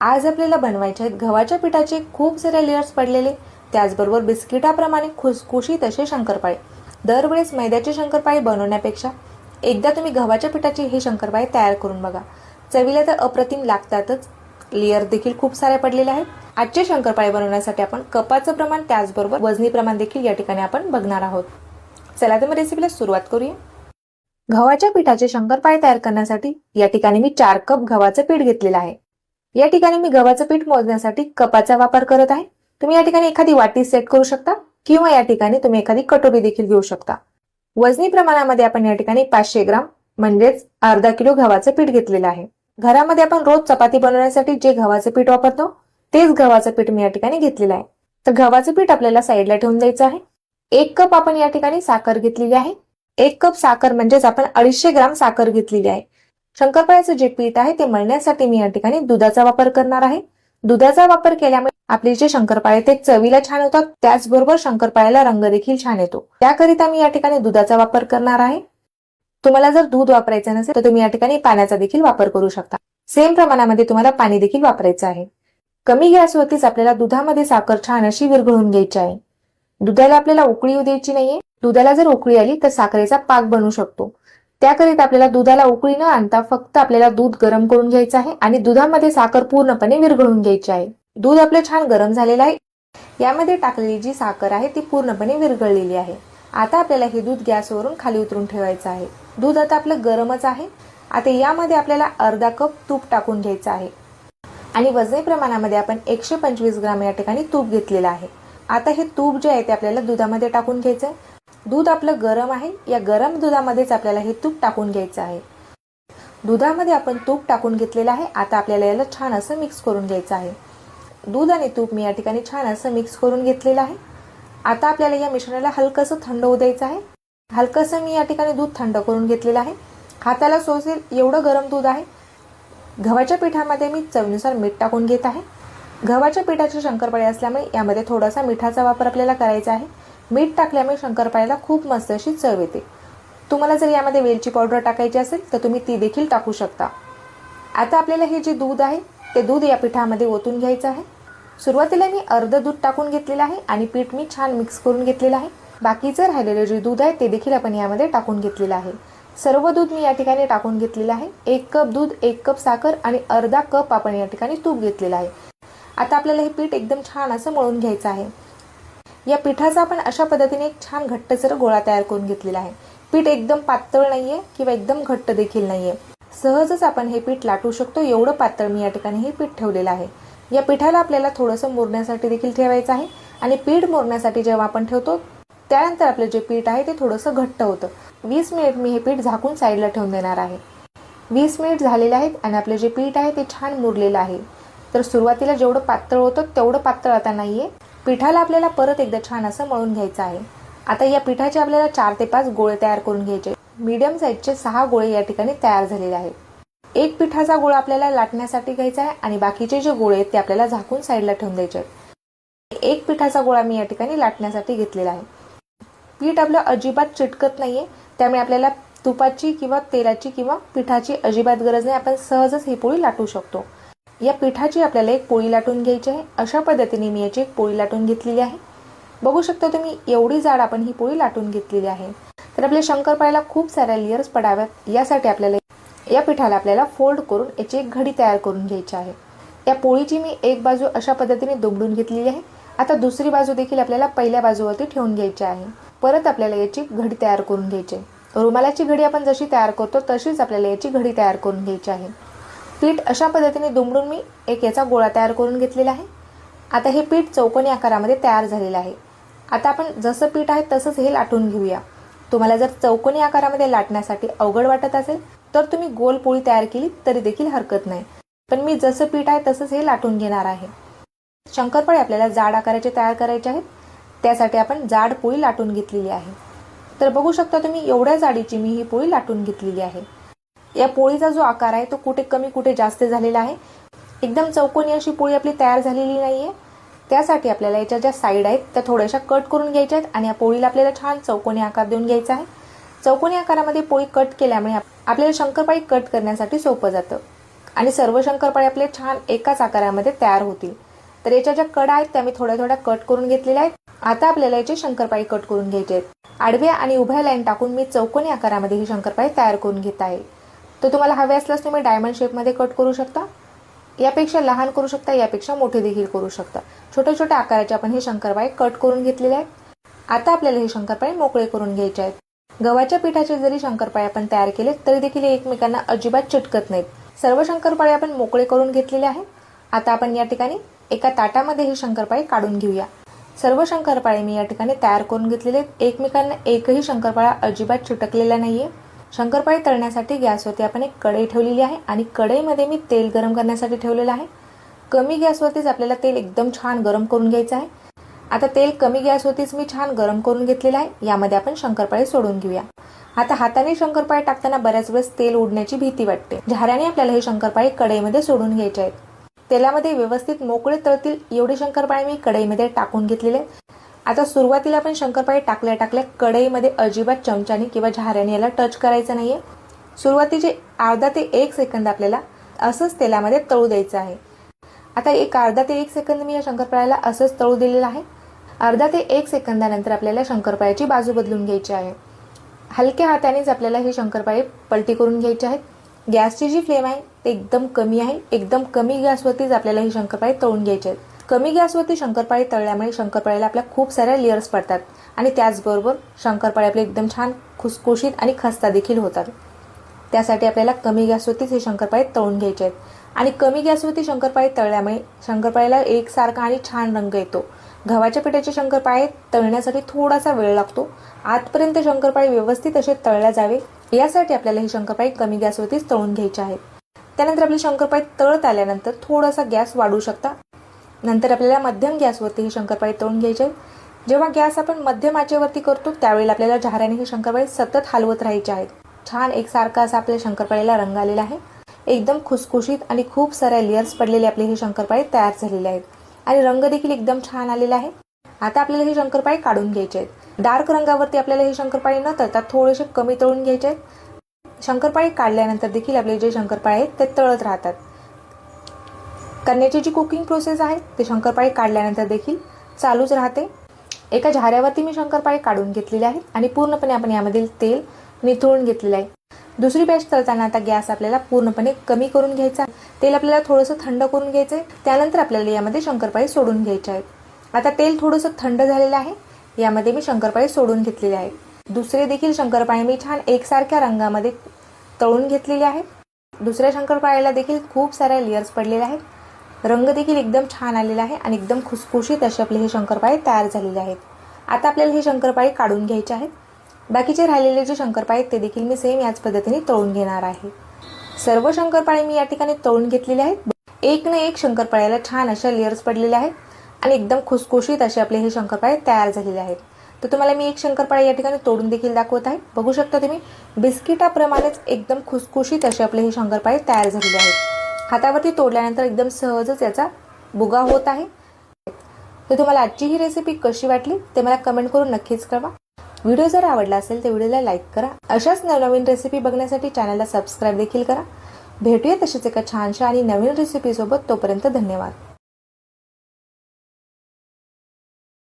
आज आपल्याला बनवायचे आहेत. गव्हाच्या पिठाचे खूप सारे लेयर्स पडलेले. त्याचबरोबर बिस्किटाप्रमाणे खुसखुशीत असे शंकरपाळे. दरवेळेस मैद्याचे शंकरपाळे बनवण्यापेक्षा एकदा तुम्ही गव्हाच्या पिठाचे हे शंकरपाळे तयार करून बघा. चवीला तर अप्रतिम लागतातच. लेअर देखील खूप सारे पडलेले आहेत. आजचे शंकरपाळे बनवण्यासाठी आपण कपाचं प्रमाण त्याचबरोबर वजनी प्रमाण देखील या ठिकाणी आपण बघणार आहोत. चला तर मग रेसिपीला सुरुवात करूया. गव्हाच्या पिठाचे शंकरपाळे तयार करण्यासाठी या ठिकाणी मी चार कप गव्हाचं पीठ घेतलेलं आहे. या ठिकाणी मी गव्हाचं पीठ मोजण्यासाठी कपाचा वापर करत आहे. तुम्ही या ठिकाणी एखादी वाटी सेट करू शकता किंवा या ठिकाणी तुम्ही एखादी कटोरी देखील घेऊ शकता. वजनी प्रमाणामध्ये आपण या ठिकाणी पाचशे ग्राम म्हणजेच अर्धा किलो गव्हाचं पीठ घेतलेलं आहे. घरामध्ये आपण रोज चपाती बनवण्यासाठी जे गव्हाचं पीठ वापरतो तेच गव्हाचं पीठ मी या ठिकाणी घेतलेलं आहे. तर गव्हाचं पीठ आपल्याला साईडला ठेवून द्यायचं आहे. एक कप आपण या ठिकाणी साखर घेतलेली आहे. एक कप साखर म्हणजेच आपण अडीचशे ग्राम साखर घेतलेली आहे. शंकरपाळ्याचं जे पीठ आहे ते मळण्यासाठी मी या ठिकाणी दुधाचा वापर करणार आहे. दुधाचा वापर केल्यामुळे आपले जे शंकरपाळे ते चवीला छान होतात. त्याचबरोबर शंकरपाळ्याला रंग देखील छान येतो. त्याकरिता मी या ठिकाणी दुधाचा वापर करणार आहे. तुम्हाला जर दूध वापरायचं नसेल तर तुम्ही या ठिकाणी पाण्याचा देखील वापर करू शकता. सेम प्रमाणामध्ये तुम्हाला पाणी देखील वापरायचं आहे. कमी गॅसवरतीच आपल्याला दुधामध्ये साखर छान अशी विरघळून घ्यायची आहे. दुधाला आपल्याला उकळी येऊ द्यायची नाहीये. दुधाला जर उकळी आली तर साखरेचा पाक बनू शकतो. त्याकरिता आपल्याला दुधाला उकळी न आणता फक्त आपल्याला दूध गरम करून घ्यायचं आहे आणि दुधामध्ये साखर पूर्णपणे विरघळून घ्यायची आहे. दूध आपलं छान गरम झालेलं आहे. यामध्ये टाकलेली जी साखर आहे ती पूर्णपणे विरघळलेली आहे. आता आपल्याला हे दूध गॅसवरून खाली उतरून ठेवायचं आहे. दूध आता आपलं गरमच आहे. आता यामध्ये आपल्याला अर्धा कप तूप टाकून घ्यायचं आहे. आणि वजनी प्रमाणामध्ये आपण एकशे पंचवीस ग्राम या ठिकाणी तूप घेतलेलं आहे. आता हे तूप जे आहे ते आपल्याला दुधामध्ये टाकून घ्यायचं आहे दूध आपलं गरम आहे या गरम दुधामध्येच आपल्याला हे तूप टाकून घ्यायचं आहे. दुधामध्ये आपण तूप टाकून घेतलेलं आहे आता आपल्याला याला छान असं मिक्स करून घ्यायचं आहे. दूध आणि तूप मी या ठिकाणी छान असं मिक्स करून घेतलेलं आहे. आता आपल्याला या मिश्रणाला हलकंसं थंड होऊ द्यायचं आहे. हलकंसं मी या ठिकाणी दूध थंड करून घेतलेलं आहे. हाताला सोसेल एवढं गरम दूध आहे. गव्हाच्या पिठामध्ये मी चवीनुसार मीठ टाकून घेत आहे. गव्हाच्या पिठाचे शंकरपाळे असल्यामुळे यामध्ये थोडासा मिठाचा वापर आपल्याला करायचा आहे. मीठ टाकल्यामुळे शंकरपाळ्याला खूप मस्त अशी चव येते. तुम्हाला जर यामध्ये वेलची पावडर टाकायची असेल तर तुम्ही ती देखील टाकू शकता. आता आपल्याला हे जे दूध आहे ते दूध या पिठामध्ये ओतून घ्यायचं आहे. सुरुवातीला मी अर्ध दूध टाकून घेतलेलं आहे आणि पीठ मी छान मिक्स करून घेतलेलं आहे. बाकीचं राहिलेलं जे दूध आहे ते देखील आपण यामध्ये टाकून घेतलेलं आहे. सर्व दूध मी या ठिकाणी टाकून घेतलेलं आहे. एक कप दूध एक कप साखर आणि अर्धा कप आपण या ठिकाणी तूप घेतलेलं आहे. आता आपल्याला हे पीठ एकदम छान असं मळून घ्यायचं आहे. या पिठाचा आपण अशा पद्धतीने एक छान घट्टसर गोळा तयार करून घेतलेला आहे. पीठ एकदम पातळ नाहीये किंवा एकदम घट्ट देखील नाहीये. सहजच आपण हे पीठ लाटू शकतो. एवढं पातळ मी या ठिकाणी हे पीठ ठेवलेलं आहे. या पिठाला आपल्याला थोडंसं मुरण्यासाठी देखील ठेवायचं आहे. आणि पीठ मुरण्यासाठी जेव्हा आपण ठेवतो त्यानंतर आपलं जे पीठ आहे ते थोडंसं घट्ट होतं. वीस मिनिट मी हे पीठ झाकून साईडला ठेवून देणार आहे. वीस मिनिट झालेले आहेत आणि आपलं जे पीठ आहे ते छान मुरलेलं आहे. तर सुरुवातीला जेवढं पातळ होतं तेवढं पातळ आता नाहीये. पिठाला आपल्याला परत एकदा छान असं मळून घ्यायचं आहे. आता या पिठाचे आपल्याला चार ते पाच गोळे तयार करून घ्यायचे. मीडियम साईजचे सहा गोळे या ठिकाणी तयार झालेले आहेत. एक पिठाचा गोळा आपल्याला लाटण्यासाठी घ्यायचा आहे आणि बाकीचे जे गोळे आहेत ते आपल्याला झाकून साईडला ठेवून द्यायचे आहेत. एक पिठाचा गोळा मी या ठिकाणी लाटण्यासाठी घेतलेला आहे. पीठ आपलं अजिबात चिटकत नाहीये. त्यामुळे आपल्याला तुपाची किंवा तेलाची किंवा पिठाची अजिबात गरज नाही. आपण सहजच ही पोळी लाटू शकतो. या पिठाची आपल्याला एक पोळी लाटून घ्यायची आहे. अशा पद्धतीने मी याची एक पोळी लाटून घेतलेली आहे. बघू शकता तुम्ही एवढी जाड आपण ही पोळी लाटून घेतलेली आहे. तर आपल्या शंकरपाळ्याला खूप साऱ्या लेयर्स पडाव्यात. यासाठी आपल्याला या पिठाला आपल्याला फोल्ड करून याची एक घडी तयार करून घ्यायची आहे. या पोळीची मी एक बाजू अशा पद्धतीने दुमडून घेतलेली आहे. आता दुसरी बाजू देखील आपल्याला पहिल्या बाजूवरती ठेवून घ्यायची आहे. परत आपल्याला याची घडी तयार करून घ्यायची आहे. रुमालाची घडी आपण जशी तयार करतो तशीच आपल्याला याची घडी तयार करून घ्यायची आहे. पीठ अशा पद्धतीने दुमडून मी एक याचा गोळा तयार करून घेतलेला आहे. आता हे पीठ चौकोनी आकारामध्ये तयार झालेलं आहे. आता आपण जसं पीठ आहे तसंच हे लाटून घेऊया. तुम्हाला जर चौकोनी आकारामध्ये लाटण्यासाठी अवघड वाटत असेल तर तुम्ही गोल पोळी तयार केली तरी देखील हरकत नाही. पण मी जसं पीठ आहे तसंच हे लाटून घेणार आहे. शंकरपाळे आपल्याला जाड आकाराचे तयार करायचे आहेत. त्यासाठी आपण जाड पोळी लाटून घेतलेली आहे. तर बघू शकता तुम्ही एवढ्या जाडीची मी ही पोळी लाटून घेतलेली आहे. या पोळीचा जो आकार आहे तो कुठे कमी कुठे जास्त झालेला आहे. एकदम चौकोनी अशी पोळी आपली तयार झालेली नाही आहे त्यासाठी आपल्याला याच्या ज्या साईड आहेत त्या थोड्याशा कट करून घ्यायच्या आहेत आणि या पोळीला आपल्याला छान चौकोनी आकार देऊन घ्यायचा आहे. चौकोनी आकारामध्ये पोळी कट केल्यामुळे आपल्याला शंकरपाळी कट करण्यासाठी सोपं जातं. आणि सर्व शंकरपाळी आपले छान एकाच आकारामध्ये तयार होतील. तर याच्या ज्या कडा आहेत त्या मी थोड्या थोड्या कट करून घेतलेल्या आहेत. आता आपल्याला याचे शंकरपाळी कट करून घ्यायचे आहेत. आडव्या आणि उभ्या लाईन टाकून मी चौकोनी आकारामध्ये ही शंकरपाळी तयार करून घेत आहे. तर तुम्हाला हवे असल्यास तुम्ही डायमंड शेपमध्ये कट करू शकता. यापेक्षा लहान करू शकता यापेक्षा मोठे देखील करू शकता. छोट्या छोट्या आकाराचे आपण हे शंकरपाळे कट करून घेतलेले आहेत. आता आपल्याला हे शंकरपाळे मोकळे करून घ्यायचे आहेत. गव्हाच्या पिठाचे जरी शंकरपाळे आपण तयार केले तरी देखील हे एकमेकांना अजिबात चिटकत नाहीत. सर्व शंकरपाळे आपण मोकळे करून घेतलेले आहे आता आपण या ठिकाणी एका ताटामध्ये हे शंकरपाळे काढून घेऊया. सर्व शंकरपाळे मी या ठिकाणी तयार करून घेतलेले आहेत. एकमेकांना एकही शंकरपाळा अजिबात चिटकलेला नाहीये. शंकरपाळी तळण्यासाठी गॅसवरती आपण एक कढई ठेवलेली आहे आणि कढईमध्ये मी तेल गरम करण्यासाठी ठेवलेलं आहे. कमी गॅसवरतीच आपल्याला तेल एकदम छान गरम करून घ्यायचं आहे. आता तेल कमी गॅसवरतीच मी छान गरम करून घेतलेलं आहे. यामध्ये आपण शंकरपाळे सोडून घेऊया. आता हाताने शंकरपाळे टाकताना बऱ्याच वेळेस तेल उडण्याची भीती वाटते. झाऱ्याने आपल्याला हे शंकरपाळी कढईमध्ये सोडून घ्यायचे आहेत. तेलामध्ये व्यवस्थित मोकळे तळतील एवढे शंकरपाळे मी कढईमध्ये टाकून घेतलेले आहेत. आता सुरुवातीला आपण शंकरपाळे टाकल्या टाकल्या कढईमध्ये अजिबात चमच्याने किंवा झाऱ्याने याला टच करायचं नाहीये. सुरुवातीचे अर्धा ते एक सेकंद आपल्याला असंच तेलामध्ये तळू द्यायचं आहे. आता एक अर्धा ते एक सेकंद मी या शंकरपाळ्याला असंच तळू दिलेलं आहे. अर्धा ते एक सेकंदानंतर आपल्याला शंकरपाळ्याची बाजू बदलून घ्यायची आहे. हलक्या हातानेच आपल्याला हे शंकरपाळे पलटी करून घ्यायचे आहेत. गॅसची जी फ्लेम आहे ते एकदम कमी आहे. एकदम कमी गॅसवरतीच आपल्याला ही शंकरपाळे तळून घ्यायचे आहेत. कमी गॅसवरती शंकरपाळी तळल्यामुळे शंकरपाळ्याला आपल्या खूप साऱ्या लेअर्स पडतात. आणि त्याचबरोबर शंकरपाळे आपले एकदम छान खुसखुशीत आणि खस्ता देखील होतात. त्यासाठी आपल्याला कमी गॅसवरतीच हे शंकरपाळे तळून घ्यायचे आहेत. आणि कमी गॅसवरती शंकरपाळे तळल्यामुळे शंकरपाळ्याला एकसारखा आणि छान रंग येतो. गव्हाच्या पिठाचे शंकरपाळे तळण्यासाठी थोडासा वेळ लागतो. आतपर्यंत शंकरपाळे व्यवस्थित असे तळल्या जावे यासाठी आपल्याला हे शंकरपाळे कमी गॅसवरतीच तळून घ्यायचे आहेत त्यानंतर आपले शंकरपाळे तळत आल्यानंतर थोडासा गॅस वाढू शकता. नंतर आपल्याला मध्यम गॅसवरती हे शंकरपाळे तळून घ्यायचे. आहेत जेव्हा गॅस आपण मध्यम आचेवरती करतो त्यावेळेला आपल्याला झाऱ्याने हे शंकरपाळे सतत हलवत राहायचे आहेत. छान एकसारखा असा आपल्या शंकरपाळीला रंग आलेला आहे. एकदम खुसखुशीत आणि खूप साऱ्या लेअर्स पडलेले आपले हे शंकरपाळे तयार झालेले आहेत. आणि रंग देखील एकदम छान आलेला आहे. आता आपल्याला हे शंकरपाळे काढून घ्यायचे आहेत. डार्क रंगावरती आपल्याला हे शंकरपाळे न तळता थोडेसे कमी तळून घ्यायचे आहेत. शंकरपाळे काढल्यानंतर देखील आपले जे शंकरपाळे आहेत ते तळत राहतात. करण्याची जी कुकिंग प्रोसेस आहे ते शंकरपाळी काढल्यानंतर देखील चालूच राहते. एका झाऱ्यावरती मी शंकरपाळी काढून घेतलेले आहे आणि पूर्णपणे आपण यामधील तेल निथळून घेतलेलं आहे. दुसरी बॅच तळताना आता गॅस आपल्याला पूर्णपणे कमी करून घ्यायचा तेल आपल्याला थोडंसं थंड करून घ्यायचं आहे. त्यानंतर आपल्याला यामध्ये शंकरपाळी सोडून घ्यायचे आहेत आता तेल थोडंसं थंड झालेलं आहे. यामध्ये मी शंकरपाळी सोडून घेतलेले आहे. दुसरे देखील शंकरपाळे मी छान एकसारख्या रंगामध्ये तळून घेतलेले आहे. दुसऱ्या शंकरपाळ्याला देखील खूप साऱ्या लेअर्स पडलेल्या आहेत. रंग देखील एकदम छान आलेला आहे आणि एकदम खुसखुशीत असे आपले हे शंकरपाळे तयार झालेले आहेत. आता आपल्याला हे शंकरपाळे काढून घ्यायचे आहेत. बाकीचे राहिलेले जे शंकरपाळे आहेत ते देखील मी सेम याच पद्धतीने तळून घेणार आहे. सर्व शंकरपाळे मी या ठिकाणी तळून घेतलेले आहेत. एक ना एक शंकरपाळ्याला छान अशा लेअर्स पडलेल्या आहेत आणि एकदम खुसखुशीत असे आपले हे शंकरपाळे तयार झालेले आहेत. तर तुम्हाला मी एक शंकरपाळे या ठिकाणी तोडून देखील दाखवत आहे. बघू शकता तुम्ही बिस्किटाप्रमाणेच एकदम खुसखुशीत असे आपले हे शंकरपाळे तयार झालेले आहेत. हातावरती तोडल्यानंतर एकदम सहजच याचा बुगा होत आहे. तर तुम्हाला आजची ही रेसिपी कशी वाटली ते मला कमेंट करून नक्कीच कळवा. व्हिडिओ जर आवडला असेल तर व्हिडिओला लाईक करा. अशाच नवनवीन रेसिपी बघण्यासाठी चॅनलला सबस्क्राईब देखील करा. भेटूया तशीच एका छानशा आणि नवीन रेसिपीसोबत तोपर्यंत धन्यवाद.